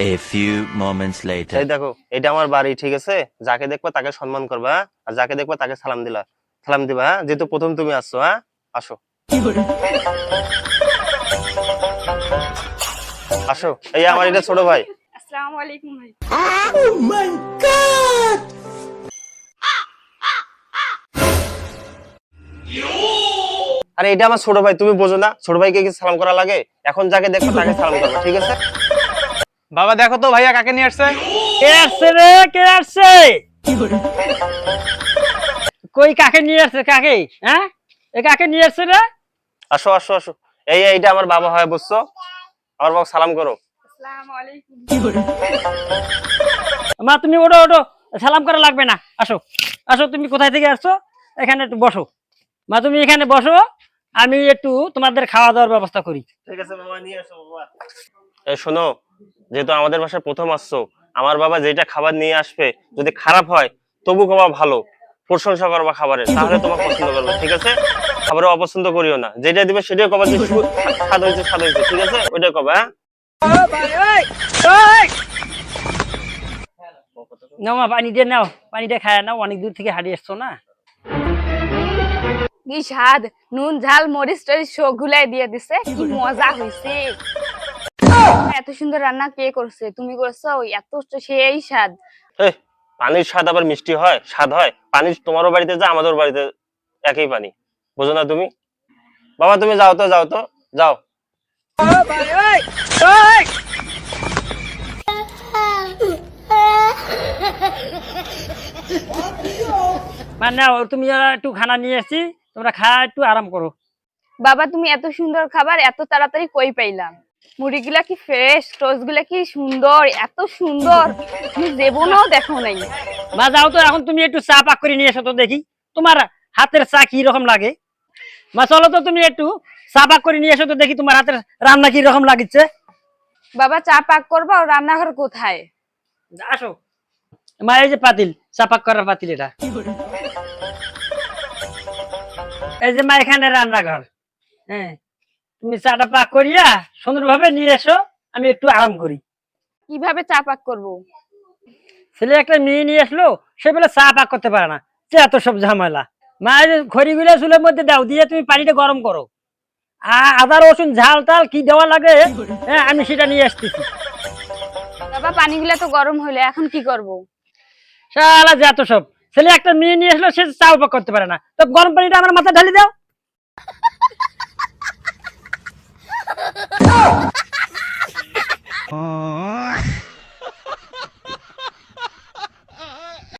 A few moments later. এই দেখো এটা আমার বাড়ি ঠিক আছে? যাকে দেখবা তাকে সম্মান করবা হ্যাঁ? আর যাকে দেখবা তাকে সালাম দিলা। সালাম দিবা হ্যাঁ? যেহেতু প্রথম তুমি আসছো হ্যাঁ? আসো। আসো। এই আমার এটা ছোট ভাই। আসসালামু আলাইকুম ভাই। আরে এটা আমার ছোট ভাই তুমি বোঝো না। ছোট ভাইকে কি সালাম করা লাগে? এখন যাকে দেখবা তাকে সালাম করবা ঠিক আছে? বাবা দেখো তো ভাইয়া কাকে নিয়ে আসছে। কে আসছে রে? কে আসছে? কই কাকে নিয়ে আসছে? কাকে? হ্যাঁ? এ কাকে নিয়ে আসছে রে? আসো আসো আসো। এই এইটা আমার বাবা হয় বুঝছ? আমার বাবা সালাম করো। আসসালামু আলাইকুম মা তুমি ওঠো ওঠো। সালাম করা লাগবে না। আসো। আসো তুমি কোথায় থেকে আসছো? এখানে একটু বসো। মা তুমি এখানে বসো। আমি একটু তোমাদের খাওয়া দাওয়ার ব্যবস্থা করি। ঠিক আছে বাবা নিয়ে আসো বাবা। শোনো যেহেতু আমাদের বাসায় প্রথম আসছো আমার বাবা যেটা খাবার নিয়ে আসবে যদি খারাপ হয় তবু খাবার ভালো। প্রশংসা করবা খাবারের তাহলে তোমার পছন্দ করবে ঠিক আছে? খাবারে অপছন্দ করিও না। যেটা দিবে সেটাই কবার যে স্বাদ হয়েছে স্বাদ হয়েছে ঠিক আছে? ওইটাই কবা হ্যাঁ? নাও মা পানি দিয়ে নাও পানিটা খায় নাও অনেক দূর থেকে হারিয়ে এসছো না? কি স্বাদ? নুন ঝাল মরিচ টরিচ সব গুলাই দিয়ে দিছে কি মজা হইছে। এত সুন্দর রান্না কে করছে? তুমি করছ এত সেই স্বাদ। পানির স্বাদ আবার মিষ্টি হয়? স্বাদ হয়? পানি তোমারও বাড়িতে যা আমাদের বাড়িতে একই পানি। বুঝো না তুমি? বাবা তুমি যাও তো যাও তো যাও। মা নাও তুমি একটু খানা নিয়ে এসছি তোমরা খাওয়া একটু আরাম করো। বাবা তুমি এত সুন্দর খাবার এত তাড়াতাড়ি কই পাইলাম? মুড়িগুলা কি ফ্রেশ টোস্টগুলা কি সুন্দর? এত সুন্দর! তুমি জীবনেও দেখো নাই। মা যাও তো এখন তুমি একটু চা পাক করে নিয়ে এসো তো দেখি। তোমার হাতের চা কি রকম লাগে? মা চলো তো তুমি একটু চা পাক করে নিয়ে এসো তো দেখি তোমার হাতের রান্না কি রকম লাগিচ্ছে বাবা চা পাক করবা রান্নাঘর কোথায়? আসো। মা এই যে পাতিল চা পাক করার পাতিল এটা। এই যে মা এখানে রান্নাঘর। হ্যাঁ। তুমি চাটা পাক করিয়া সুন্দরভাবে নিয়ে এসো আমি একটু আরাম করি। কীভাবে চা পাক করব? ছেলে একটা মেয়ে নিয়ে আসলো সে বলে চা পাক করতে পারে না সে এত সব ঝামেলা। মা এই যে খড়িগুলো চুলের মধ্যে দাও দিয়ে তুমি পানিটা গরম করো। আদা রসুন ঝাল টাল কি দেওয়া লাগে হ্যাঁ আমি সেটা নিয়ে আসতেছি। বাবা পানিগুলা তো গরম হইল এখন কি করব? সালা যে এত সব। ছেলে একটা মেয়ে নিয়ে আসলো সে চা পাক করতে পারে না। তো গরম পানিটা আমার মাথায় ঢালি দাও। 아...